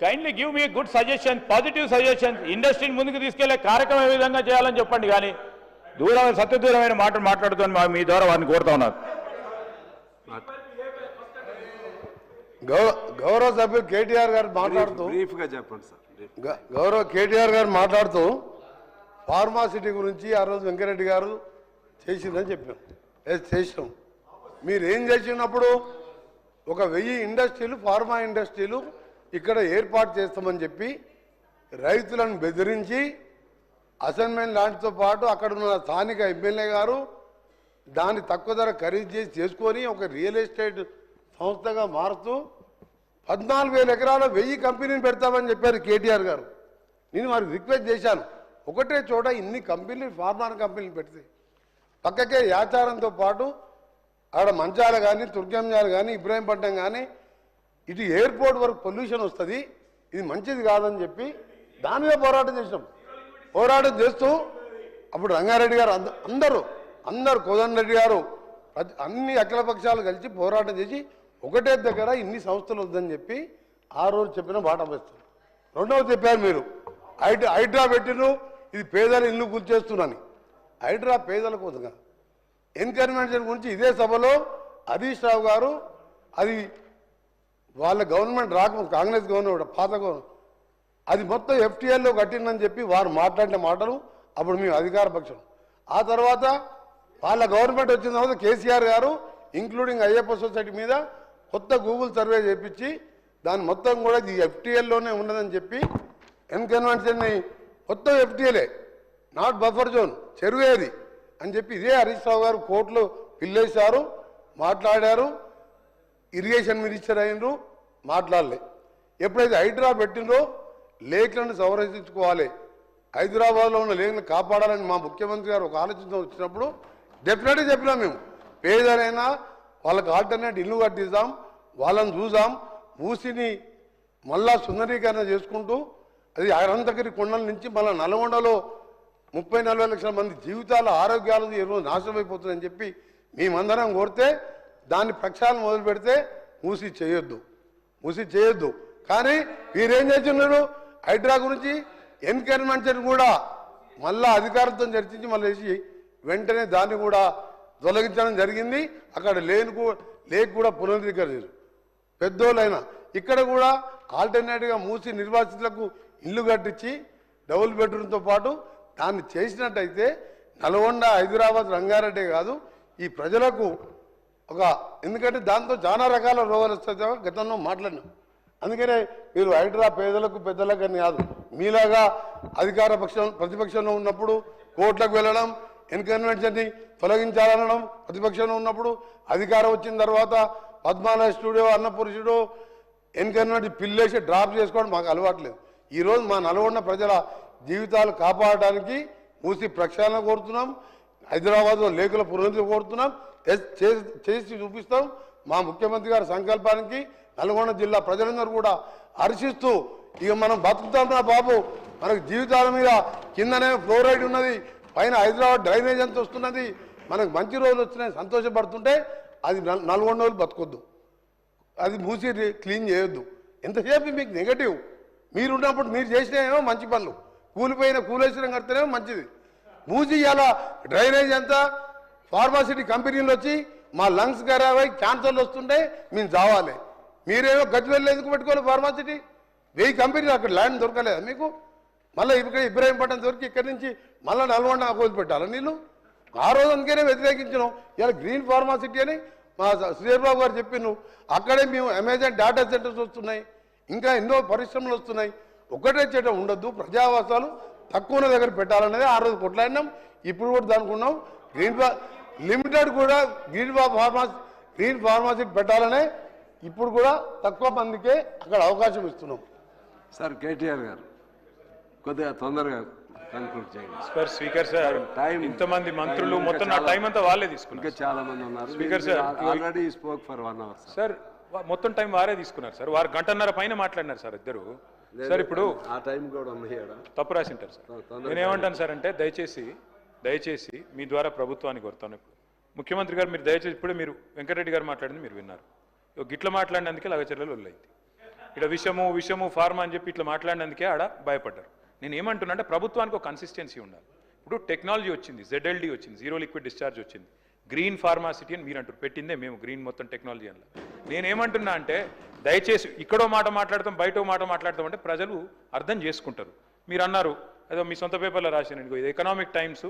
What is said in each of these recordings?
Kindly give me good suggestion positive suggestion ఇండస్ట్రీని ముందుకు తీసుకెళ్ళే కార్యక్రమం ఏ విధంగా చేయాలని చెప్పండి కానీ దూరమైన సత్య దూరమైన మాటలు మాట్లాడుతాను మా- మీ ద్వారా వారిని కోరుతా ఉన్నారు గౌరవ సభ్యులు కేటీఆర్ గారు మాట్లాడుతూ బ్రీఫ్గా చెప్పండి సార్ గౌరవ కేటీఆర్ గారు మాట్లాడుతూ ఫార్మాసిటీ గురించి ఆ రోజు వెంకరెడ్డి గారు చేసిందని చెప్పాం. ఎస్ చేసినాం. మీరు ఏం చేసినప్పుడు ఒక వెయ్యి ఇండస్ట్రీలు ఫార్మా ఇండస్ట్రీలు ఇక్కడ ఏర్పాటు చేస్తామని చెప్పి రైతులను బెదిరించి అసైన్మెంట్ లాంటితో పాటు అక్కడ ఉన్న స్థానిక ఎమ్మెల్యే గారు దాన్ని తక్కువ ధర ఖరీదు చేసి చేసుకొని ఒక రియల్ ఎస్టేట్ సంస్థగా మారుతూ పద్నాలుగు వేల ఎకరాల వెయ్యి కంపెనీని పెడతామని చెప్పారు కేటీఆర్ గారు. నేను వారికి రిక్వెస్ట్ చేశాను. ఒకటే చోట ఇన్ని కంపెనీలు ఫార్మా కంపెనీలు పెడితే. పక్కకే యాచారంతో పాటు ఆడ మంచాలు కానీ తుర్గంజాలు కానీ ఇబ్రాహీంపట్నం కానీ ఇటు ఎయిర్పోర్ట్ వరకు పొల్యూషన్ వస్తుంది ఇది మంచిది కాదని చెప్పి దాని మీద పోరాటం చేసినాం. పోరాటం చేస్తూ అప్పుడు రంగారెడ్డి గారు అందరూ అందరు కోదండ రెడ్డి గారు అన్ని అఖిల పక్షాలు కలిసి పోరాటం చేసి ఒకటే దగ్గర ఇన్ని సంస్థలు వద్దని చెప్పి ఆ రోజు చెప్పిన బాట వేస్తారు. రెండవది చెప్పారు మీరు హైడ్రా హైడ్రా పెట్టిను ఇది పేదల ఇల్లు గుర్తు చేస్తున్నాను హైడ్రా పేదల కోసంగా ఎన్కరేజ్మెంట్ గురించి ఇదే సభలో హరీష్ రావు గారు అది వాళ్ళ గవర్నమెంట్ రాకముందు కాంగ్రెస్ గవర్నమెంట్ పాత గవర్నమెంట్. అది మొత్తం ఎఫ్టీఎల్లో కట్టిందని చెప్పి వారు మాట్లాడిన మాటలు అప్పుడు మేము అధికార పక్షం. ఆ తర్వాత వాళ్ళ గవర్నమెంట్ వచ్చిన తర్వాత కేసీఆర్ గారు ఇంక్లూడింగ్ అయ్యప్ప సొసైటీ మీద కొత్త గూగుల్ సర్వే చేపించి దాని మొత్తం కూడా ఇది ఎఫ్టీఎల్లోనే ఉన్నదని చెప్పి ఎన్కన్వెన్షన్ని మొత్తం ఎఫ్టీఎలే నాట్ బఫర్ జోన్ చెరువేది. అని చెప్పి ఇదే హరీష్ రావు గారు కోర్టులో పిల్లేశారు మాట్లాడారు ఇరిగేషన్ మినిస్టర్ అయినరు మాట్లాడలే. ఎప్పుడైతే హైడ్రా పెట్టిందో లేఖలను సంరక్షించుకోవాలి. హైదరాబాద్లో ఉన్న లేఖలను కాపాడాలని మా ముఖ్యమంత్రి గారు ఒక ఆలోచన వచ్చినప్పుడు డెఫినెట్గా చెప్పినాం మేము. పేదలైనా వాళ్ళకి ఆల్టర్నేట్ ఇల్లు కట్టిద్దాం వాళ్ళని చూసాం మూసిని మళ్ళా సుందరీకరణ చేసుకుంటూ అది అనంతగిరి కొండల నుంచి మళ్ళీ నల్గొండలో ముప్పై నలభై లక్షల మంది జీవితాలు ఆరోగ్యాలు ఈరోజు నాశనం అయిపోతుందని చెప్పి మేమందరం కోరితే దాన్ని ప్రక్షాళన మొదలు పెడితే మూసి చేయొద్దు. మూసి చేయొద్దు. కానీ వీరేం చేస్తున్నారు హైడ్రా గురించి ఎన్కరేజ్మెంట్ కూడా మళ్ళా అధికారంతో చర్చించి మళ్ళీ వేసి వెంటనే దాన్ని కూడా తొలగించడం జరిగింది. అక్కడ లేని కూ- లేక్ కూడా పునరుద్ధరించారు పెద్దోళ్ళు పెద్దోళ్ళైనా ఇక్కడ కూడా ఆల్టర్నేట్గా మూసి నిర్వాసితులకు ఇల్లు కట్టించి డబుల్ బెడ్రూమ్తో పాటు దాన్ని చేసినట్టయితే నల్గొండ హైదరాబాద్ రంగారెడ్డి కాదు ఈ ప్రజలకు ఒక ఎందుకంటే దాంతో చాలా రకాల రోగాలు వస్తాయి గతంలో మాట్లాడినాం. అందుకనే మీరు హైడ్రా పేదలకు పెద్దలకు అని కాదు మీలాగా అధికార పక్షం ప్రతిపక్షంలో ఉన్నప్పుడు కోర్టులకు వెళ్ళడం ఎన్కన్వెన్షన్ని తొలగించాలనడం ప్రతిపక్షంలో ఉన్నప్పుడు అధికారం వచ్చిన తర్వాత పద్మాలయ స్టూడియో అన్నపురుషుడు ఎన్కన్వెంట్ పిల్లేసి డ్రాప్ చేసుకోవడం మాకు అలవాట్లేదు ఈరోజు మా నల్గొండ ప్రజల జీవితాలు కాపాడడానికి మూసి ప్రక్షాళన కోరుతున్నాం. హైదరాబాద్లో లేఖల పురోగతి కోరుతున్నాం. చేసి చూపిస్తాం. మా ముఖ్యమంత్రి గారి సంకల్పానికి నల్గొండ జిల్లా ప్రజలందరూ కూడా హర్షిస్తూ ఇక మనం బతుకుతాం రా బాబు. మనకు జీవితాల మీద కిందనే ఫ్లోరైడ్ ఉన్నది. పైన హైదరాబాద్ డ్రైనేజ్ అంత వస్తున్నది. మనకు మంచి రోజులు వచ్చినాయి సంతోషపడుతుంటే అది నల్- నల్గొండ రోజులు బతకొద్దు. అది మూసి క్లీన్ చేయొద్దు. ఎంతసేపు మీకు నెగటివ్? మీరు ఉన్నప్పుడు మీరు చేసినేమో మంచి పనులు. కూలిపోయిన కూలేశ్వరం కడితేనే మంచిది. మూసి ఇలా డ్రైనేజ్ అంతా? ఫార్మాసిటీ కంపెనీలు వచ్చి మా లంగ్స్ ఖరాబ్ అయి క్యాన్సర్లు వస్తుంటే మేము చావాలి. మీరేమో గజ్వేల్ ఎందుకు పెట్టుకోవాలి ఫార్మాసిటీ వెయ్యి కంపెనీలు అక్కడ ల్యాండ్ దొరకలేదా మీకు? మళ్ళీ ఇక్కడ ఇబ్రాహీంపట్నం దొరికి ఇక్కడి నుంచి మళ్ళీ నల్గొండ వదిలి పెట్టాలా నీళ్ళు? ఆ రోజు అందుకనే వ్యతిరేకించినాం. ఇలా గ్రీన్ ఫార్మాసిటీ అని మా శ్రీబాబు గారు చెప్పిండు అక్కడే మేము అమెజాన్ డేటా సెంటర్స్ వస్తున్నాయి. ఇంకా ఎన్నో పరిశ్రమలు వస్తున్నాయి. ఒకటే చేట ఉండొద్దు. ప్రజావాసాలు తక్కువ దగ్గర పెట్టాలనేది ఆ రోజు కొట్లాడినాం. ఇప్పుడు కూడా దానికి ఉన్నాం గ్రీన్ లిమిటెడ్ కూడా గ్రీన్ ఫార్మాసి గ్రీన్ ఫార్మాసిటీ పెట్టాలనే ఇప్పుడు కూడా తక్కువ మందికే అక్కడ అవకాశం ఇస్తున్నాం. సార్ కేటీఆర్ గారు కొద్దిగా తొందరగా కన్క్లూడ్ చేయండి. సార్ స్పీకర్ సార్ Time- ఇంతమంది మంత్రులు ఇంకా మొత్తం నా టైం అంతా వాళ్ళే ఇంకా తీసుకున్నారు చాలా మంది ఉన్నారు. Speaker sir, already spoke for one hour sir sir మొత్తం టైం వారే తీసుకున్నారు సార్. వారు గంటన్నర పైన మాట్లాడినారు సార్ ఇద్దరు. సార్ ఇప్పుడు ఆ టైం కూడా. తప్పు రాసింటారు సార్. తొందరగా నేనేమంటాను సార్ అంటే దయచేసి దయచేసి మీ ద్వారా ప్రభుత్వానికి కోరుతాను ఇప్పుడు. ముఖ్యమంత్రి గారు మీరు దయచేసి ఇప్పుడే మీరు వెంకటరెడ్డి గారు మాట్లాడింది మీరు విన్నారు. గిట్ల మాట్లాడినందుకే లగచర్యలు వల్లయింది ఇక్కడ విషము విషము ఫార్మా అని చెప్పి ఇట్లా మాట్లాడినందుకే ఆడ భయపడ్డారు. నేను ఏమంటున్నా అంటే ప్రభుత్వానికి ఒక కన్సిస్టెన్సీ ఉండాలి. ఇప్పుడు టెక్నాలజీ వచ్చింది జెడ్ఎల్డి వచ్చింది జీరో లిక్విడ్ డిశ్చార్జ్ వచ్చింది. గ్రీన్ ఫార్మాసిటీ అని మీరు అంటారు పెట్టిందే మేము గ్రీన్ మొత్తం టెక్నాలజీ అని నేనేమంటున్నా అంటే దయచేసి ఇక్కడో మాట మాట్లాడతాం బయటో మాట మాట్లాడతాం అంటే ప్రజలు అర్థం చేసుకుంటారు. మీరు అన్నారు ఏదో మీ సొంత పేపర్లో రాశాను ఇంకో ఇది ఎకనామిక్ టైమ్స్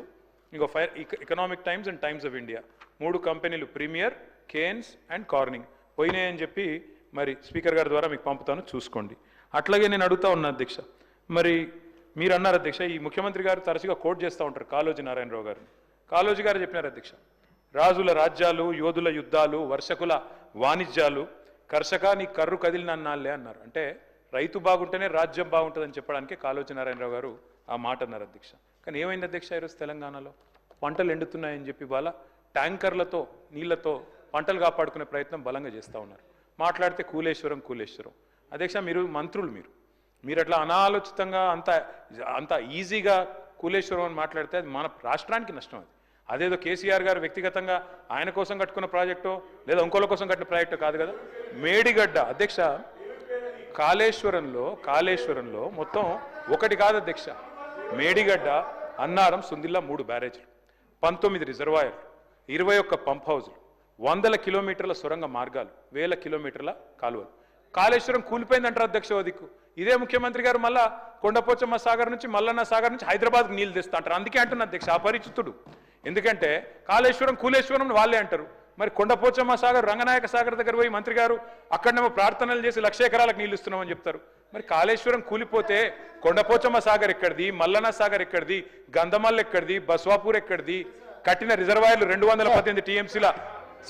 ఇంకో fire Economic Times and Times of India మూడు కంపెనీలు ప్రీమియర్ కేన్స్ అండ్ కార్నింగ్ పోయినాయని చెప్పి మరి స్పీకర్ గారి ద్వారా మీకు పంపుతాను చూసుకోండి. అట్లాగే నేను అడుగుతా ఉన్నా అధ్యక్ష మరి మీరు అన్నారు అధ్యక్ష ఈ ముఖ్యమంత్రి గారు తరచుగా కోట్ చేస్తూ ఉంటారు కాళోజీ నారాయణరావు గారు. కాళోజీ గారు చెప్పినారు అధ్యక్ష రాజుల రాజ్యాలు యోధుల యుద్ధాలు వర్షకుల వాణిజ్యాలు కర్షక నీ కర్రు కదిలినన్నాళ్ళే అన్నారు. అంటే రైతు బాగుంటేనే రాజ్యం బాగుంటుందని చెప్పడానికి కాలోచి నారాయణరావు గారు ఆ మాట అన్నారు అధ్యక్ష. కానీ ఏమైంది అధ్యక్ష ఈరోజు తెలంగాణలో? పంటలు ఎండుతున్నాయని చెప్పి వాళ్ళ ట్యాంకర్లతో నీళ్ళతో పంటలు కాపాడుకునే ప్రయత్నం బలంగా చేస్తూ ఉన్నారు. మాట్లాడితే కూలేశ్వరం కూలేశ్వరం. అధ్యక్ష మీరు మంత్రులు మీరు. మీరు అట్లా అనాలోచితంగా అంత అంత ఈజీగా కూలేశ్వరం అని మాట్లాడితే అది మన రాష్ట్రానికి నష్టం అది. అదేదో కేసీఆర్ గారు వ్యక్తిగతంగా ఆయన కోసం కట్టుకున్న ప్రాజెక్టు లేదా ఇంకోళ్ళ కోసం కట్టిన ప్రాజెక్టు కాదు కదా. మేడిగడ్డ అధ్యక్ష కాళేశ్వరంలో కాళేశ్వరంలో మొత్తం ఒకటి కాదు అధ్యక్ష. మేడిగడ్డ అన్నారం సుందిల్లా మూడు బ్యారేజ్లు పంతొమ్మిది రిజర్వాయర్లు ఇరవై ఒక్క పంప్ హౌజులు వందల కిలోమీటర్ల సొరంగ మార్గాలు వేల కిలోమీటర్ల కాలువలు. కాళేశ్వరం కూలిపోయిందంటారు అధ్యక్ష దిక్కు? ఇదే ముఖ్యమంత్రి గారు మళ్ళా కొండపోచమ్మ సాగర్ నుంచి మల్లన్న సాగర్ నుంచి హైదరాబాద్కు నీళ్ళు తెస్తా అంటారు. అందుకే అంటున్న అధ్యక్ష అపరిచితుడు ఎందుకంటే కాళేశ్వరం కూలేశ్వరం వాళ్ళే అంటారు. మరి కొండపోచమ్మ సాగర్ రంగనాయక సాగర్ దగ్గర పోయి మంత్రి గారు అక్కడనేమో ప్రార్థనలు చేసి లక్ష ఎకరాలకు నీళ్ళు ఇస్తున్నామని చెప్తారు. మరి కాళేశ్వరం కూలిపోతే కొండపోచమ్మ సాగర్ ఎక్కడిది మల్లన సాగర్ ఎక్కడిది గంధమల్ ఎక్కడిది బస్వాపూర్ ఎక్కడిది కట్టిన రిజర్వాయర్లు రెండు వందల పద్దెనిమిది టీఎంసీల